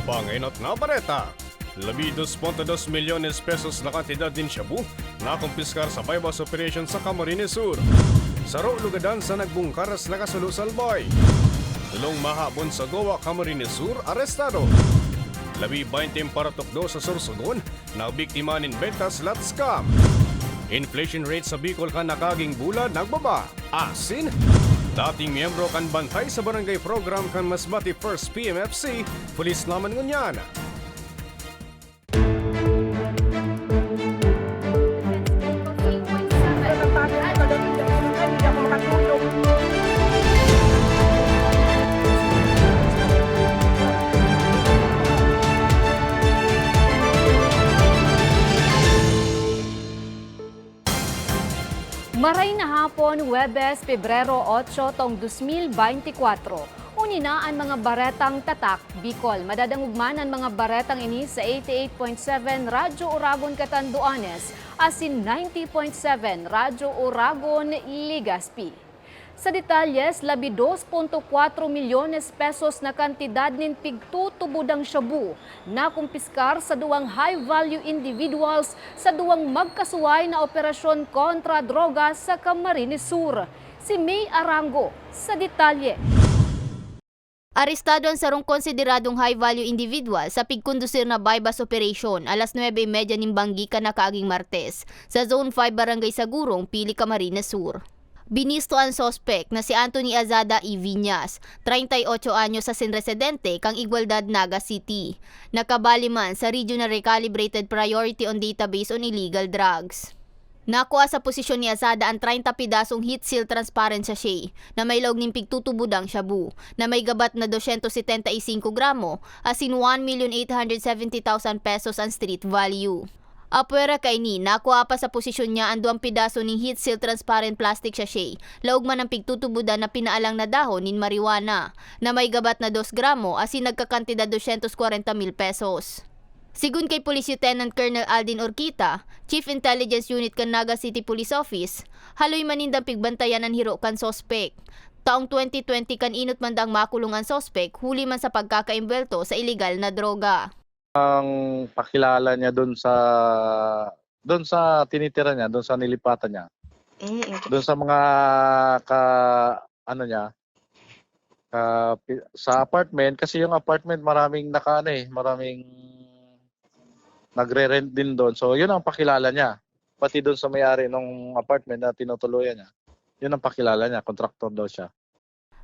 Abangin at nabareta. Labi 2.2 milyones pesos na kantidad din Shabu na kumpiskar sa bypass operation sa Camarines Sur. Saro lugadan sa nagbungkaras na kasulusal boy. Tulong mahabon sa Goa Camarines Sur, arestado. Labi 20 paratukdo sa Sorsogon na biktima ng Betas Lot Scam. Inflation rate sa Bicol kan nakaging bula nagbaba. Asin? Dating miyembro kan bantay sa barangay program kan Masbati First PMFC, pulis naman ngunyan. Maray na hapon, Webes, Pebrero 8, tong 2024. Unina ang mga baretang tatak, Bicol. Madadangugman ang mga baretang ini sa 88.7 Radyo Uragon Catanduanes, asin 90.7 Radyo Uragon Ligaspi. Sa detalyes, labi 2.4 milyones pesos na kantidad nin pigtutubudang shabu na kumpiskar sa duwang high-value individuals sa duwang magkasuway na operasyon kontra droga sa Camarines Sur. Si May Arango sa detalye. Arestado ang sarong konsideradong high-value individual sa pigkondusir na bypass operation alas 9.30 ng Banggi na kaaging Martes sa Zone 5 Barangay Sagurong, Pili, Camarines Sur. Binisto ang sospek na si Anthony Azada E. Viñas, 38 anyos sa sinresidente kang Igualdad Naga City. Nakabali man sa Regional Recalibrated Priority on Database on Illegal Drugs. Nakuha sa posisyon ni Azada ang 30 pidasong heat seal transparent sachet na may log ng pigtutubudang shabu na may gabat na 275 gramo asin 1,870,000 pesos ang street value. Apwera kay ni, nakuha pa sa posisyon niya ang duwang pidaso ng heat seal transparent plastic sachet, laog man ang pigtutubudan na pinaalang na dahon nin marijuana, na may gabat na 2 gramo asin nagkakantidad 240 mil pesos. Sigun kay Police Lieutenant Colonel Aldin Orquita, Chief Intelligence Unit kan Naga City Police Office, haloy manindang pigbantayan ang hiro kan sospek. Taong 2020 kan inot mandang makulong ang sospek, huli man sa pagkakaimbelto sa illegal na droga. Ang pakilala niya doon sa doon sa tinitira niya, doon sa nilipatan niya. Doon sa mga ka ano niya ka, sa apartment kasi yung apartment maraming naka ano eh, maraming nagre-rent din doon. So yun ang pakilala niya. Pati doon sa may-ari ng apartment na tinutuluyan niya. Yun ang pakilala niya, contractor daw siya.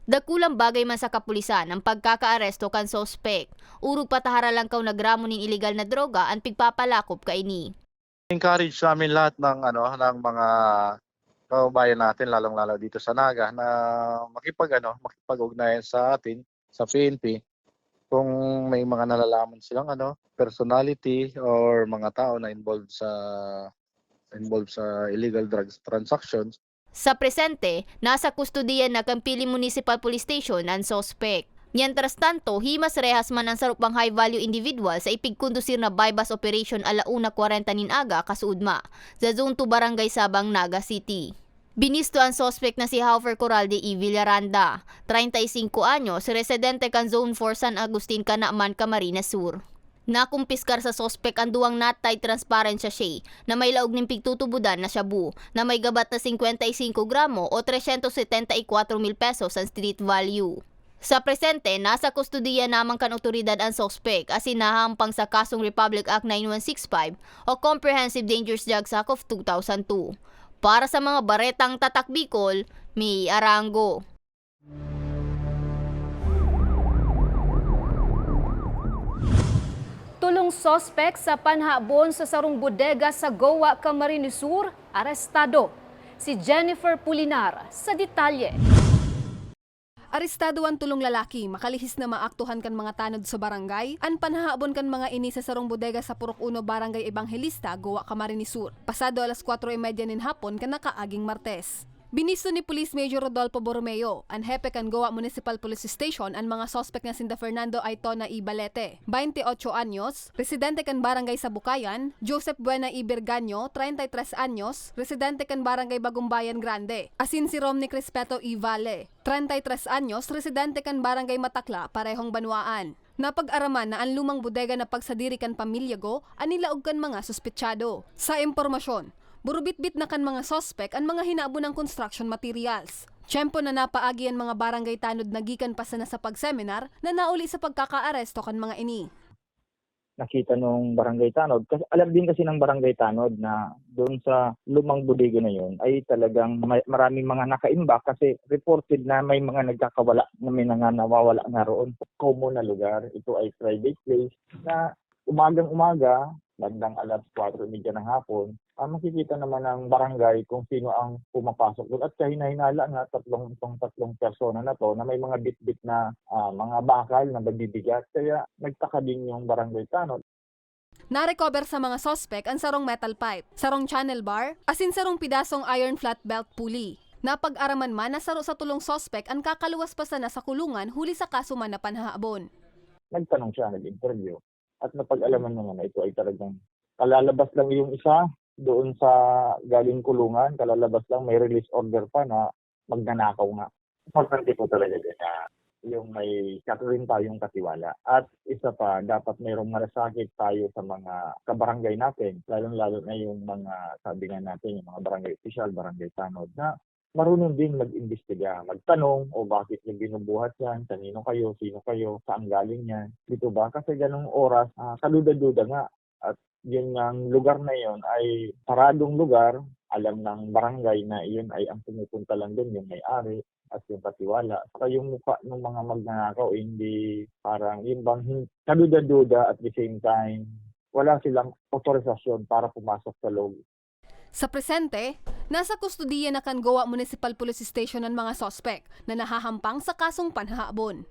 Dakulang bagay man sa kapulisan ang pagkakaaresto kan sospek. Urog patahara lang kaw nagramo ning illegal na droga ang pigpapalakop kay ni. encourage namin lahat ng ano ng mga kababayan natin lalong-lalo dito sa Naga na makipag ano makipag-ugnayan sa atin sa PNP kung may mga nalalaman silang ano personality or mga tao na involved sa involved sa illegal drugs transactions Sa presente, nasa kustodiyan na Kampili Municipal Police Station ang sospek. Mientras tanto, himas rehas man ang sarupang high-value individual sa ipigkondusir na bypass operation alauna 40 nin aga kasuudma sa Zone 2 Barangay Sabang, Naga City. Binisto ang sospek na si Haufer Coralde E. Villaranda, 35 anyos, residente kan Zone 4 San Agustin, Canaaman, Camarines Sur. Nakumpiskar sa sospek ang duwang natay transparent sachet na may laog ng pigtutubudan na shabu na may gabat na 55 gramo o 374 mil pesos ang street value. Sa presente, nasa kustodiya namang kan otoridad ang sospek as inahampang sa kasong Republic Act 9165 o Comprehensive Dangerous Drugs Act of 2002. Para sa mga baretang tatak Bicol, may Arango. Tulong sospek sa panhabon sa sarong bodega sa Goa, Camarines Sur, arestado. Si Jennifer Pulinar sa detalye. Arestado ang tulong lalaki, makalihis na maaktuhan kan mga tanod sa barangay, an panhahabon kan mga ini sa sarong bodega sa Purok Uno Barangay Evangelista, Goa, Camarines Sur. Pasado alas 4.30 nin hapon kan nakaaging Martes. Binisto ni Police Major Rodolfo Borromeo, ang hepe kan Goa Municipal Police Station, ang mga sospek nga sinda Fernando Aitona I. Balete, 28 anyos, residente kan Barangay Sabukayan, Joseph Buena I. Berganyo, 33 anyos, residente kan Barangay Bagumbayan Grande, asin si Romney Crispeto I. Valle, 33 anyos, residente kan Barangay Matakla, parehong Banwaan. Napag-araman na ang lumang bodega na pagsadiri kan pamilya go, anilaog kan mga suspetsyado. Sa impormasyon, burubit-bit na kan mga sospek ang mga hinabo ng construction materials. Tiyempo na napaagi ang mga barangay tanod nagikan pa sa pagseminar na nauli sa pagkakaaresto kan mga ini. nakita nung barangay Tanod. Kasi alam din kasi ng barangay Tanod na doon sa lumang bodega na yun ay talagang maraming mga nakaimbak kasi reported na may mga nagkakawala na may nga nawawala nga roon. Common na lugar. Ito ay private place na umagang umaga, bandang alas 4.30 ng hapon, ah, makikita naman ng barangay kung sino ang pumapasok doon. At kahina-hinala nga tatlong, itong tatlong persona na to na may mga bit-bit na ah, mga bakal na magbibigat. Kaya nagtaka din yung barangay Tanod. Narecover sa mga sospek ang sarong metal pipe, sarong channel bar, asin sarong pidasong iron flat belt pulley. Napag-araman man na saro sa tulong sospek ang kakaluwas pa sana sa kulungan huli sa kaso man na panhahabon. nagtanong siya, nag-interview. At napag-alaman naman na ito ay talagang kalalabas lang yung isa doon sa galing kulungan, kalalabas lang may release order pa na magnanakaw nga. Importante po talaga din na yung may katurin tayong katiwala. At isa pa, dapat mayroong malasakit tayo sa mga kabarangay natin, lalong-lalo na yung mga, sabi nga natin, yung mga barangay official, barangay tanod, na marunong din mag-imbestiga, magtanong o bakit yung binubuhat yan, kanino kayo, sino kayo, saan galing yan, dito ba? Kasi ganong oras, ah, kaluda-duda nga. At yun ang lugar na yun ay paradong lugar, alam ng barangay na yun ay ang pumupunta lang doon, yung may-ari at yung katiwala. Saka yung mukha ng mga magnanakaw, hindi parang yung bang kaluda-duda at the same time, wala silang otorisasyon para pumasok sa loob Sa presente, nasa kustudiya na kan Goa Municipal Police Station ang mga sospek na nahahampang sa kasong panhahabon.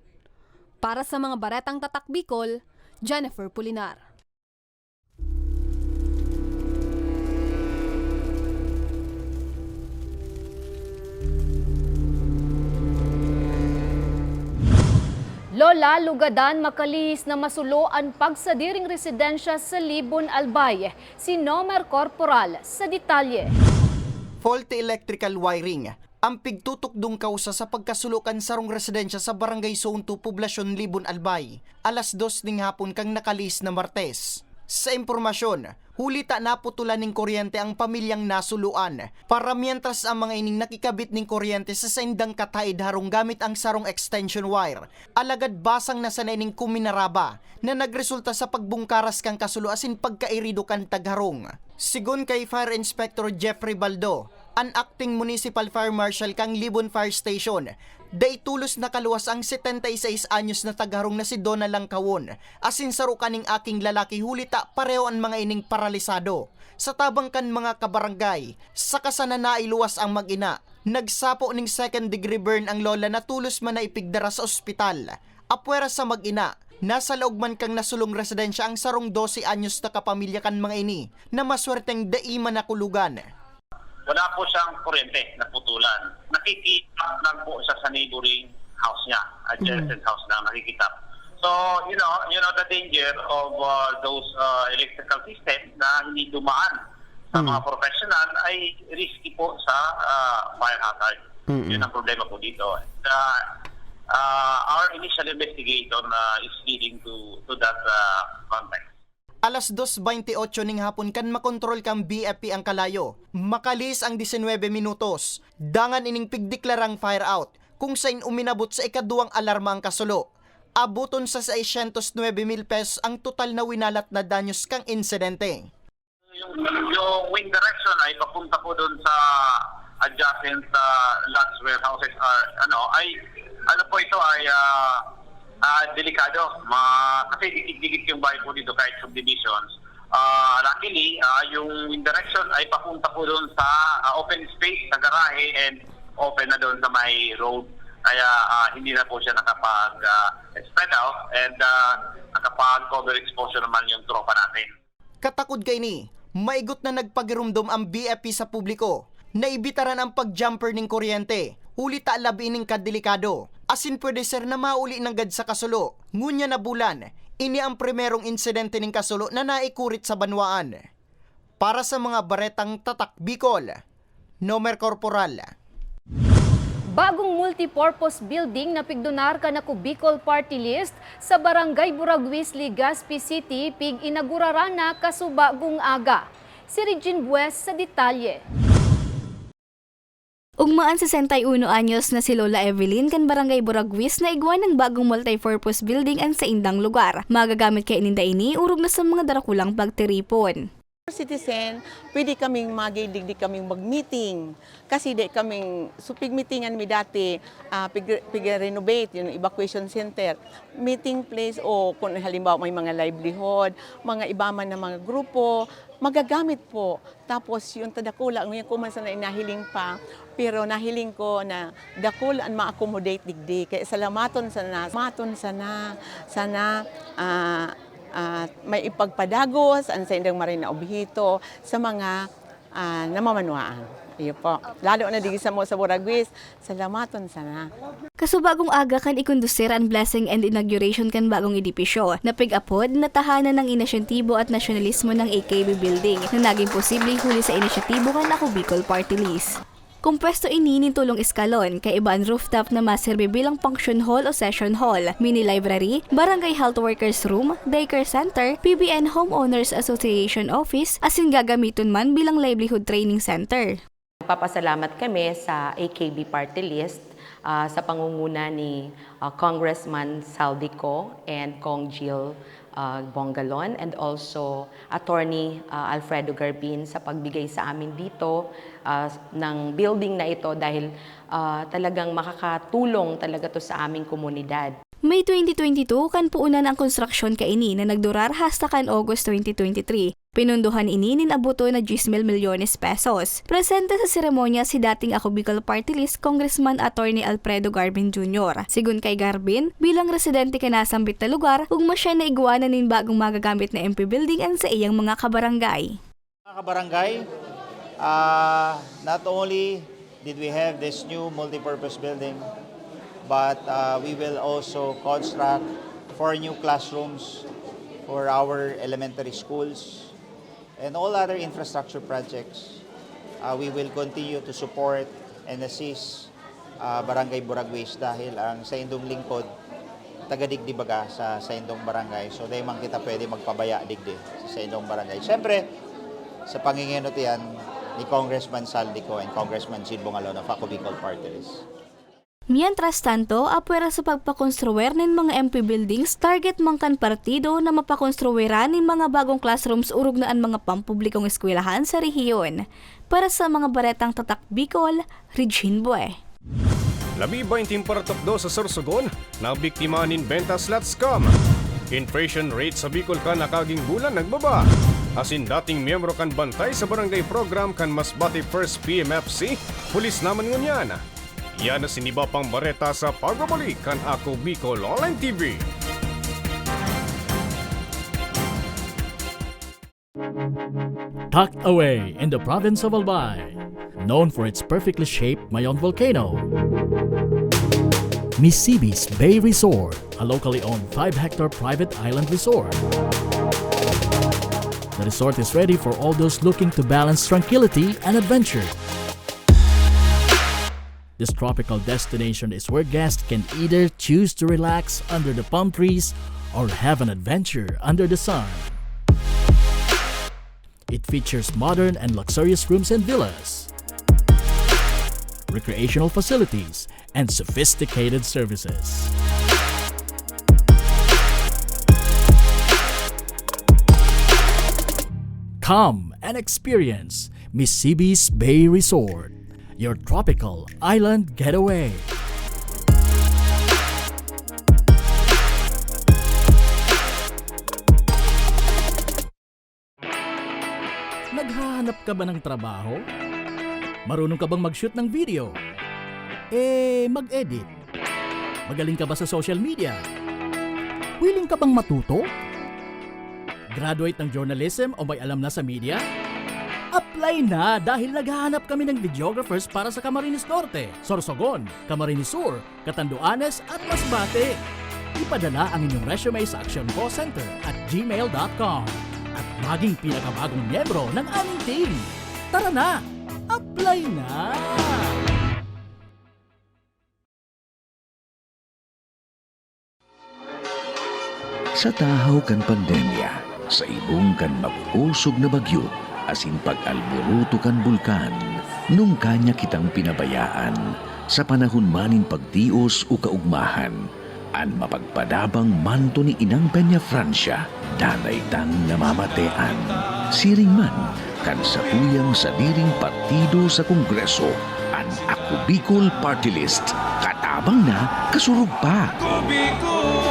Para sa mga baretang tatak Bicol, Jennifer Pulinar. Lola Lugadan makalihis na masuloan pagsadiring residensya sa Libon Albay. Si Nomer Corporal sa detalye. faulty electrical wiring ang pigtutukdong kausa sa pagkasulukan sarong residensya sa Barangay Zone 2, Poblasyon Libon Albay, alas 2 ning hapon kang nakalis na Martes. Sa impormasyon, hulita naputulan ng kuryente ang pamilyang nasuluan para mientras ang mga ining nakikabit ng kuryente sa saindang kataid harong gamit ang sarong extension wire. Alagad basang na sanay ning kuminaraba na nagresulta sa pagbungkaras kang kasulu asin pagkairido kan tagharong. Sigon kay Fire Inspector Jeffrey Baldo, ang acting municipal fire marshal kang Libon Fire Station, day tulos na kaluwas ang 76 anyos na tagharong na si Donna Langkawon, asin saro aking lalaki hulita pareho ang mga ining paralisado. Sa tabang kan mga kabarangay, sa kasana na iluwas ang mag-ina, nagsapo ning second degree burn ang lola na tulos man na ipigdara sa ospital. Apwera sa mag-ina, Nasa loob man kang nasulong residensya ang sarong 12 anyos na kapamilya kan mga ini na maswerteng daima na kulugan. Wala po siyang kuryente na putulan. Nakikita lang po siya sa neighboring house niya, adjacent house na nakikita. So, you know, you know the danger of uh, those uh, electrical system na hindi dumaan sa mga professional ay risky po sa uh, fire hazard. Yun ang problema po dito. Uh, uh, our initial investigation uh, is leading to to that uh, context. Alas 2.28 ning hapon kan makontrol kang BFP ang kalayo. Makalis ang 19 minutos. Dangan ining pigdeklarang fire out kung sain uminabot sa ikaduwang alarma ang kasulo. Abuton sa 609 mil pesos ang total na winalat na danyos kang insidente. yung, yung wind direction ay papunta po doon sa adjacent uh, lots warehouses are ano ay ano po ito ay ah, ah, delikado ma kasi dikit-dikit yung bahay po dito kahit subdivisions Ah, luckily ah, yung direction ay papunta po doon sa ah, open space sa garahe and open na doon sa may road kaya ah, hindi na po siya nakapag ah, spread out and ah, nakapag cover exposure naman yung tropa natin Katakod kay ni, maigot na nagpagirumdom ang BFP sa publiko. Naibitaran ang pagjumper ning kuryente. Uli ta labi ning kadelikado. Asin pwede sir na mauli ng gad sa kasulo. Ngunya na bulan, ini ang primerong insidente ning kasulo na naikurit sa banwaan. Para sa mga baretang tatak Bicol, Nomer Corporal. Bagong multipurpose building na pigdonar ka na Bicol Party List sa Barangay Buraguis, Legazpi City, pig inagurara na kasubagong aga. Si Regine Bues sa detalye. Ugmaan 61 anyos na si Lola Evelyn kan Barangay Buraguis na igwan ng bagong multipurpose building ang sa indang lugar. Magagamit kay ininda ini urog na sa mga darakulang pagtiripon. citizen, pwede kaming magidig di kaming mag-meeting. Kasi di kaming, so pig-meetingan mi dati, uh, pig, pig-renovate, yung evacuation center, meeting place o kung halimbawa may mga livelihood, mga iba man mga grupo, magagamit po. Tapos yung tadakula, ngayon ko man sana inahiling pa, pero nahiling ko na dakula ang ma-accommodate digdi. Kaya salamaton sana, maton sana, sana, ah, at may ipagpadagos ang sa indang marina obhito sa mga uh, namamanuaan. Iyo po. Lalo na digi sa mo sa Buraguis, salamaton sana. Kasubagong aga kan ikondusir ang blessing and inauguration kan bagong edipisyo na pig-apod na tahanan ng inisyatibo at nasyonalismo ng AKB building na naging posibleng huli sa inisyatibo kan ako Bicol Party List. Kung pwesto ini ni tulong eskalon kay iban rooftop na maserbe bilang function hall o session hall, mini library, barangay health workers room, daycare center, PBN Homeowners Association office, asin gagamiton man bilang livelihood training center. Papasalamat kami sa AKB Party List ah, sa pangunguna ni ah, Congressman Saldico and Kong Jill ah, Bongalon and also Attorney ah, Alfredo Garbin sa pagbigay sa amin dito ah, ng building na ito dahil ah, talagang makakatulong talaga to sa aming komunidad. May 2022 kan puunan ang konstruksyon ka ini na nagdurar hasta kan August 2023. Pinunduhan ini nin abuto na 10 mil milyones pesos. Presente sa seremonya si dating ako Bicol Party List Congressman Attorney Alfredo Garbin Jr. Sigun kay Garbin, bilang residente ka nasambit na lugar, ugma siya na iguanan nin bagong magagamit na MP building ang sa iyang mga kabarangay. Mga kabarangay, uh, not only did we have this new multipurpose building, but uh, we will also construct four new classrooms for our elementary schools and all other infrastructure projects. Uh, we will continue to support and assist uh, Barangay Buraguis dahil ang sa indong lingkod taga-digdi baga sa sa indong barangay. So dahil man kita pwede magpabaya digdi sa indong barangay. Siyempre, sa panginginot yan ni Congressman Saldico and Congressman Sid Bongalon of Ako Bicol Party List. Mientras tanto, apwera sa pagpakonstruwer ng mga MP buildings, target mangkan partido na mapakonstruweran ng mga bagong classrooms urog na ang mga pampublikong eskwelahan sa rehiyon. Para sa mga baretang tatak Bicol, Regine Bue. Labi 20 paratok sa Sorsogon na biktima nin benta slot scam. Inflation rate sa Bicol ka nakaging bulan nagbaba. Asin dating miyembro kan bantay sa barangay program kan Masbate First PMFC, pulis naman ngunyan. Yan siniba pang sa pagbabalik kan Ako TV. tucked away in the province of Albay, known for its perfectly shaped Mayon volcano. Misibis Bay Resort, a locally owned 5-hectare private island resort. The resort is ready for all those looking to balance tranquility and adventure. This tropical destination is where guests can either choose to relax under the palm trees or have an adventure under the sun. It features modern and luxurious rooms and villas, recreational facilities, and sophisticated services. Come and experience Mississippi's Bay Resort, your tropical island getaway. Naghahanap ka ba ng trabaho? Marunong ka bang mag-shoot ng video? Eh, mag-edit? Magaling ka ba sa social media? Willing ka bang matuto? Graduate ng journalism o may alam na sa media? apply na dahil naghahanap kami ng videographers para sa Camarines Norte, Sorsogon, Camarines Sur, Catanduanes at Masbate. Ipadala ang inyong resume sa actioncocenter at gmail.com at maging pinakabagong miyembro ng aming team. Tara na! Apply na! sa tahaw kan pandemya, sa ibong kan mapusog na bagyo asin pag-alburuto kan bulkan, nung kanya kitang pinabayaan, sa panahon manin pagtios o kaugmahan, an mapagpadabang manto ni Inang Peña Francia, danay tang namamatean. Siring man, kan sa tuyang sa diring partido sa Kongreso, an Ako Bicol Party List, katabang na kasurug pa. Nagbabalikan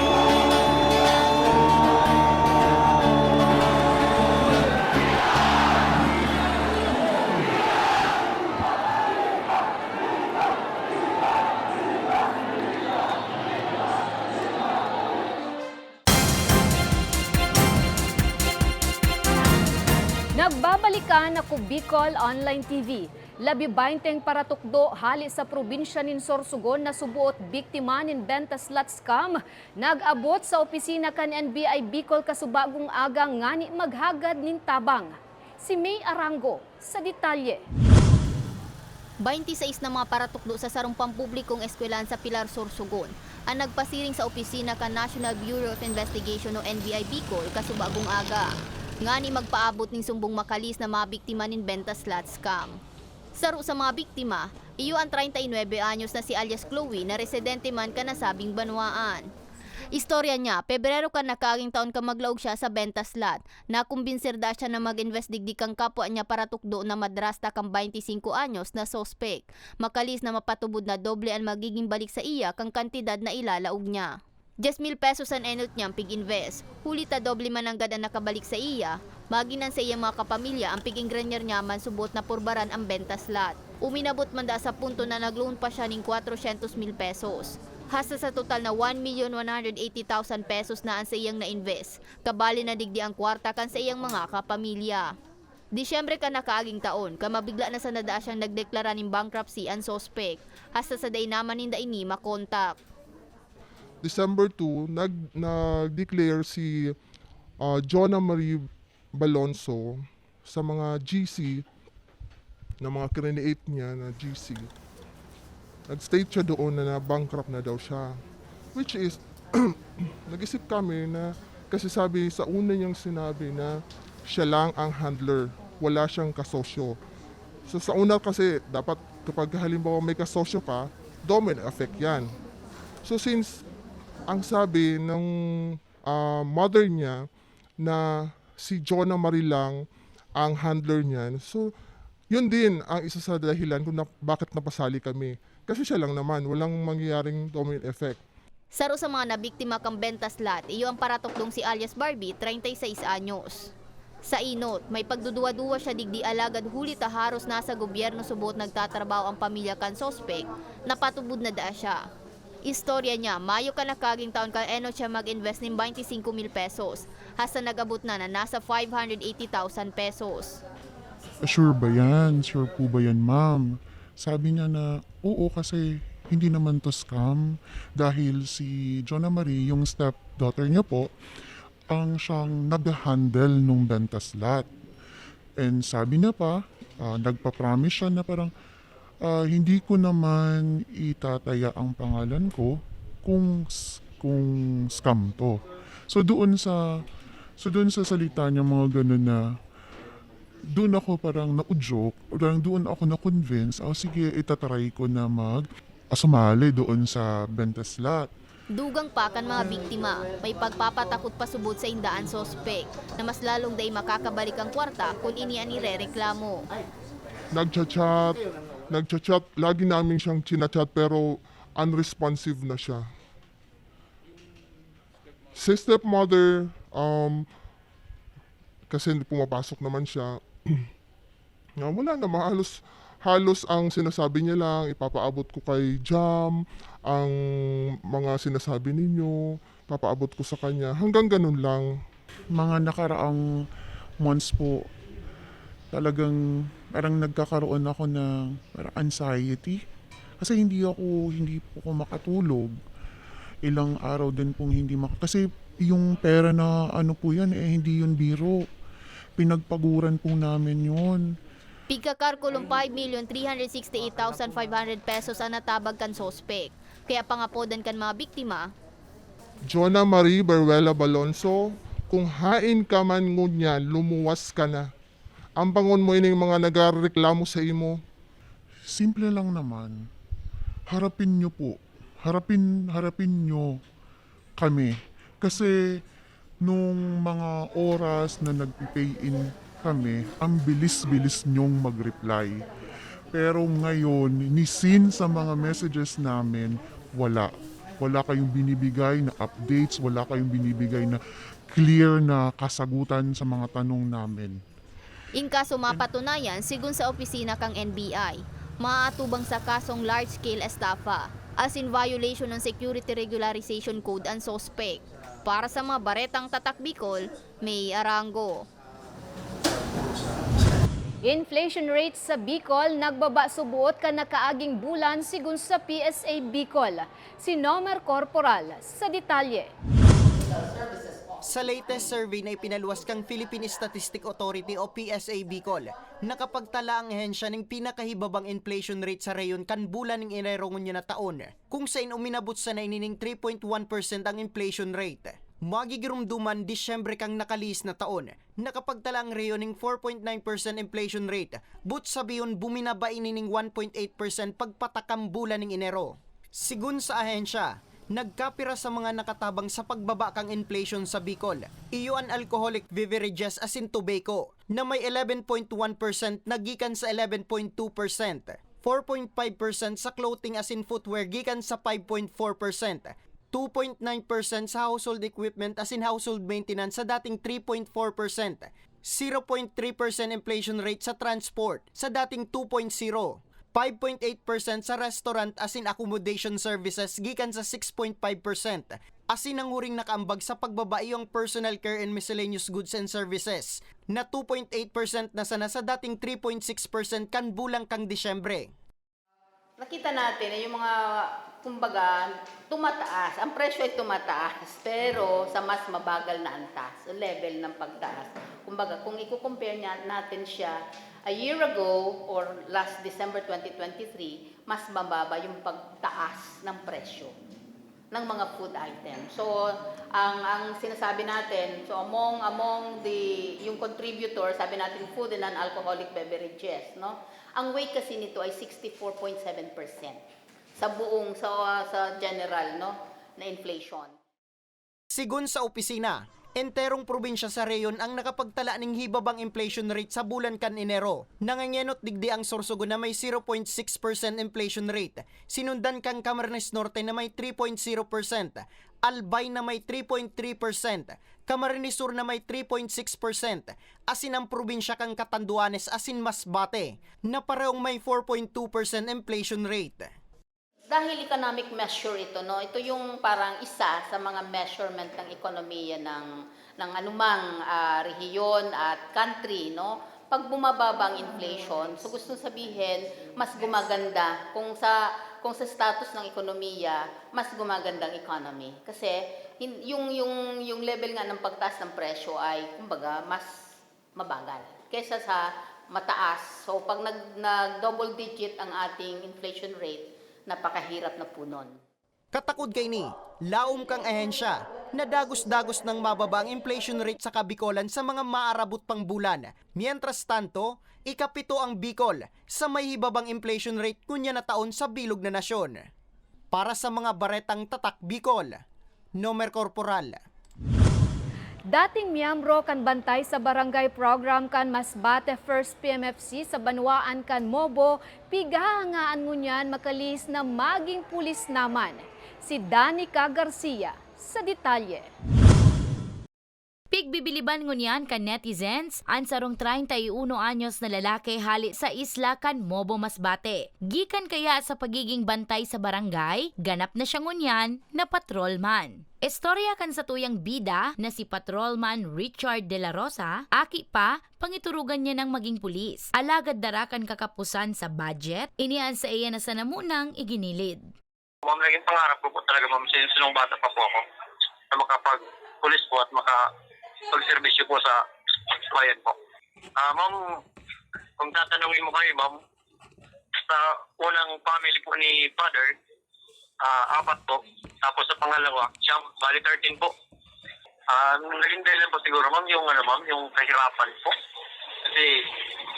Bicol Online TV. Labi 20 para tukdo hali sa probinsya nin Sorsogon na subuot biktima nin benta slot scam. Nag-abot sa opisina kan NBI Bicol kasubagong aga ngani maghagad nin tabang. Si May Arango sa detalye. 26 na mga paratukdo sa sarong pampublikong eskwelahan sa Pilar Sorsogon ang nagpasiring sa opisina ka National Bureau of Investigation o NBI Bicol kasubagong aga. Nga ni magpaabot ning sumbong makalis na mga biktima nin benta slot scam. Saro sa mga biktima, iyo ang 39 anyos na si alias Chloe na residente man ka nasabing banwaan. Istorya niya, Pebrero ka nakaging taon ka maglaog siya sa benta slot. Nakumbinsir da siya na mag-invest digdi kang kapwa niya para tukdo na madrasta kang 25 anyos na sospek. Makalis na mapatubod na doble ang magiging balik sa iya kang kantidad na ilalaog niya. 10,000 pesos ang enot niyang pig-invest. Huli ta doble man ang gada nakabalik sa iya. Maginan sa iya mga kapamilya ang piging granyer niya man subot na purbaran ang benta slot. Uminabot man da sa punto na nagloan pa siya ng 400,000 pesos. Hasta sa total na 1,180,000 pesos na ang sa iyang na-invest. Kabali na digdi ang kwarta kan sa iyang mga kapamilya. Disyembre ka nakaaging taon, ka mabigla na sa nadaa siyang nagdeklara ng bankruptcy ang sospek. Hasta sa day naman ninda ini makontak. December 2, nag, nag-declare si uh, Jonah Marie Balonso sa mga GC na mga create niya na GC. Nag-state siya doon na, na bankrupt na daw siya. Which is, nag-isip kami na kasi sabi sa una niyang sinabi na siya lang ang handler, wala siyang kasosyo. So sa una kasi dapat kapag halimbawa may kasosyo ka, domino effect yan. So since ang sabi ng ah, mother niya na si Jonah Marie lang ang handler niyan. So, yun din ang isa sa dahilan kung na, bakit napasali kami. Kasi siya lang naman, walang mangyayaring domino effect. Saro sa mga nabiktima kang benta slot, iyo ang paratokdong si alias Barbie, 36 anyos. Sa inot, may pagduduwa-duwa siya digdi alagad huli ta haros nasa gobyerno subot nagtatrabaho ang pamilya kan sospek, napatubod na da siya. Istorya niya, Mayo ka nakaging taon ka eno siya mag-invest ng 25 mil pesos. Hasta nag-abot na na nasa 580,000 pesos. Sure ba yan? Sure po ba yan, ma'am? Sabi niya na, oo kasi hindi naman to scam dahil si Jonah Marie, yung stepdaughter niya po, ang siyang nag-handle nung benta slot. And sabi niya pa, ah, nagpa-promise siya na parang, ah, hindi ko naman itataya ang pangalan ko kung kung scam to. So doon sa so doon sa salita niya mga ganun na doon ako parang na-joke, parang doon ako na-convince, oh sige, itatry ko na mag ah, sumali doon sa benta slot. Dugang pa kan mga biktima, may pagpapatakot pa subod sa indaan sospek na mas lalong day makakabalik ang kwarta kung ini ani reklamo. Nagchat-chat, nagchat-chat, lagi namin siyang chinachat pero unresponsive na siya. Si stepmother, um, kasi pumapasok naman siya, na wala naman, halos, halos ang sinasabi niya lang, ipapaabot ko kay Jam, ang mga sinasabi ninyo, papaabot ko sa kanya, hanggang ganun lang. Mga nakaraang months po, talagang parang nagkakaroon ako ng parang anxiety. Kasi hindi ako, hindi po ako makatulog. Ilang araw din pong hindi mak... Kasi yung pera na ano po yan, eh hindi yun biro. Pinagpaguran po namin yun. Pigkakarkulong 5,368,500 pesos ang natabag kan sospek. Kaya pangapodan kan mga biktima, Jonah Marie Beruela Balonso, kung hain ka man ngunyan, lumuwas ka na. Ang bangon mo ining mga nagareklamo sa imo. Simple lang naman. Harapin nyo po. Harapin, harapin nyo kami. Kasi nung mga oras na nag-pay in kami, ang bilis-bilis nyong mag-reply. Pero ngayon, nisin sa mga messages namin, wala. Wala kayong binibigay na updates, wala kayong binibigay na clear na kasagutan sa mga tanong namin. In kaso mapatunayan, sigun sa opisina kang NBI, maaatubang sa kasong large-scale estafa as in violation ng Security Regularization Code ang suspect. Para sa mga baretang tatak Bicol, may arango. Inflation rates sa Bicol nagbaba subuot ka nakaaging bulan sigun sa PSA Bicol. Si Nomer Corporal sa detalye. Sa latest survey na ipinaluwas kang Philippine Statistic Authority o PSA Bicol, nakapagtala ang ehensya ng pinakahibabang inflation rate sa reyon kan bulan ng Enero ngunya na taon, kung saan uminabot sa nainining 3.1% ang inflation rate. Magigirumduman Disyembre kang nakalis na taon, nakapagtala ang reyon ng 4.9% inflation rate, but sabiyon buminaba inining 1.8% pagpatakam bulan ng Enero. Sigun sa ahensya, nagkapira sa mga nakatabang sa pagbaba kang inflation sa Bicol. Iyo ang alcoholic beverages asin tobacco na may 11.1% nagikan sa 11.2%. 4.5% sa clothing asin footwear gikan sa 5.4%. 2.9% sa household equipment asin household maintenance sa dating 3.4%. 0.3% inflation rate sa transport sa dating 2.0. 5.8% sa restaurant asin accommodation services gikan sa 6.5%. Asin ang huring nakaambag sa pagbaba yung personal care and miscellaneous goods and services na 2.8% na sana sa dating 3.6% kan bulang kang Disyembre. nakita natin na yung mga, kumbaga, tumataas. Ang presyo ay tumataas, pero sa mas mabagal na antas, level ng pagtaas. Kumbaga, kung i-compare natin siya a year ago or last December 2023, mas mababa yung pagtaas ng presyo ng mga food items. So, ang ang sinasabi natin, so among among the yung contributor, sabi natin food and non-alcoholic beverages, no? Ang weight kasi nito ay 64.7% sa buong sa sa general, no, na inflation. Sigun sa opisina, enterong probinsya sa reyon ang nakapagtala ng hibabang inflation rate sa bulan kan Enero. Nangangenot digdi ang Sorsogon na may 0.6% inflation rate. Sinundan kang Camarines Norte na may 3.0%. Albay na may 3.3%. Camarines Sur na may 3.6%. Asin ang probinsya kang Catanduanes asin Masbate na parehong may 4.2% inflation rate. Dahil economic measure ito, no? Ito yung parang isa sa mga measurement ng ekonomiya ng ng anumang ah, rehiyon at country, no? Pag bumababa ang inflation, so gusto sabihin mas gumaganda kung sa kung sa status ng ekonomiya, mas gumaganda ang economy. Kasi yung yung yung level nga ng pagtaas ng presyo ay kumbaga mas mabagal kaysa sa mataas. So pag nag, nag double digit ang ating inflation rate, napakahirap na po nun. Katakod kay ni, laom kang ahensya na dagos-dagos ng mababa ang inflation rate sa Kabikolan sa mga maarabot pang bulan. Mientras tanto, ikapito ang Bicol sa may hibabang inflation rate kunya na taon sa bilog na nasyon. Para sa mga baretang tatak Bicol, Nomer Corporal. Dating miyembro kan bantay sa barangay program kan Masbate First PMFC sa Banwaan kan Mobo, pigahangaan ngunyan makalis na maging pulis naman. Si Danica Garcia sa detalye. Pigbibiliban ngunyan kan netizens, ang sarong 31 anyos na lalaki hali sa isla kan Mobo Masbate. Gikan kaya sa pagiging bantay sa barangay, ganap na siya ngunyan na patrolman. Istorya kan sa tuyang bida na si patrolman Richard De La Rosa, aki pa, pangiturugan niya ng maging pulis. Alagad darakan kakapusan sa budget, inian sa iya na sa namunang iginilid. Ma'am, naging pangarap ko po talaga, ma'am, since nung bata pa po ako, na makapag-pulis po at makapag-servisyo po sa client po. Ah, ma'am, kung tatanungin mo kayo, ma'am, sa unang family po ni father, ah, apat po. Tapos sa pangalawa, siya, bali 13 po. Ah, naging dahilan po siguro, ma'am, yung ano, ma'am, yung kahirapan po. Kasi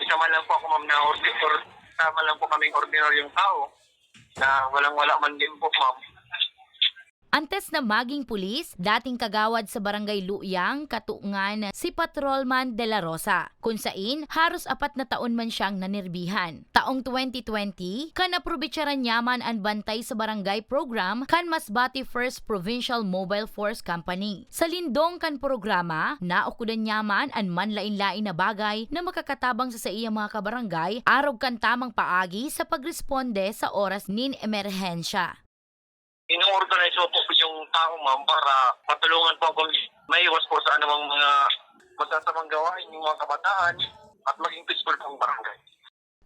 isa man lang po ako, ma'am, na ordi, or, sama lang po kaming ordinaryong tao na walang-wala man din po, ma'am. Antes na maging pulis, dating kagawad sa barangay Luyang, Katungan, si Patrolman De La Rosa, kung sain haros apat na taon man siyang nanirbihan. Taong 2020, kan aprobitsaran yaman ang bantay sa barangay program kan Masbati First Provincial Mobile Force Company. Sa lindong kan programa, naukudan yaman ang manlain-lain na bagay na makakatabang sa sa iyang mga kabarangay arog kan tamang paagi sa pagresponde sa oras nin emerhensya. Ino-organize mo po yung tao, ma'am, para matulungan po kung may iwas po sa anumang mga masasamang gawain yung mga kabataan at maging peaceful po ang barangay.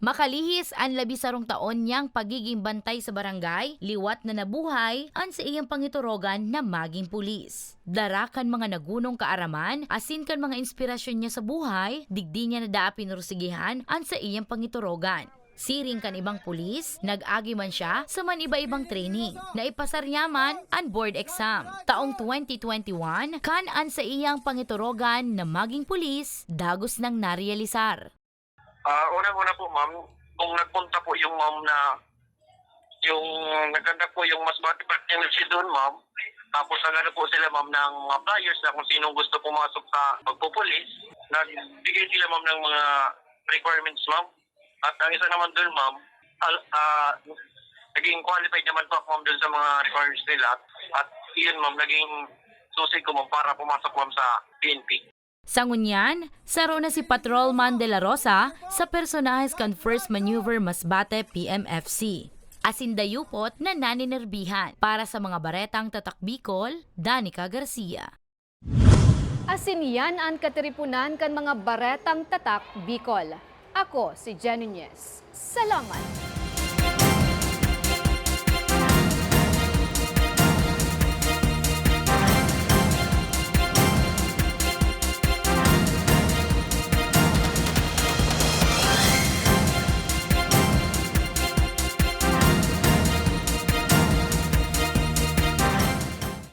Makalihis ang labisarong taon niyang pagiging bantay sa barangay, liwat na nabuhay ang sa iyang pangiturogan na maging pulis. Darakan mga nagunong kaaraman, asin kan mga inspirasyon niya sa buhay, digdi niya na daapin rusigihan ang sa iyang pangiturogan. Siring kan ibang pulis, nag-agi man siya sa man iba-ibang training. Naipasar niya man ang board exam. Taong 2021, kan an sa iyang pangiturogan na maging pulis, dagos nang narealisar. Ah, unang-una po, ma'am, kung nagpunta po yung ma'am na yung nagkanda po yung mas bati pa energy doon, ma'am. Tapos nagano po sila, ma'am, ng mga flyers na kung sinong gusto pumasok sa pagpupulis. Nagbigay sila, ma'am, ng mga requirements, ma'am. At ang isa naman doon, ma'am, al- ah, naging qualified naman po ako, ma'am, doon sa mga requirements nila. At yun, ma'am, naging susi ko, ma'am, para pumasok, ma'am, sa PNP. Sa ngunyan, saro na si Patrolman De La Rosa sa personahes kan First Maneuver Masbate PMFC. Asindayupot na naninerbihan para sa mga baretang tatak Bicol, Danica Garcia. Asin yan ang katiripunan kan mga baretang tatak Bicol. Ako si Jenny Nunes. Salamat!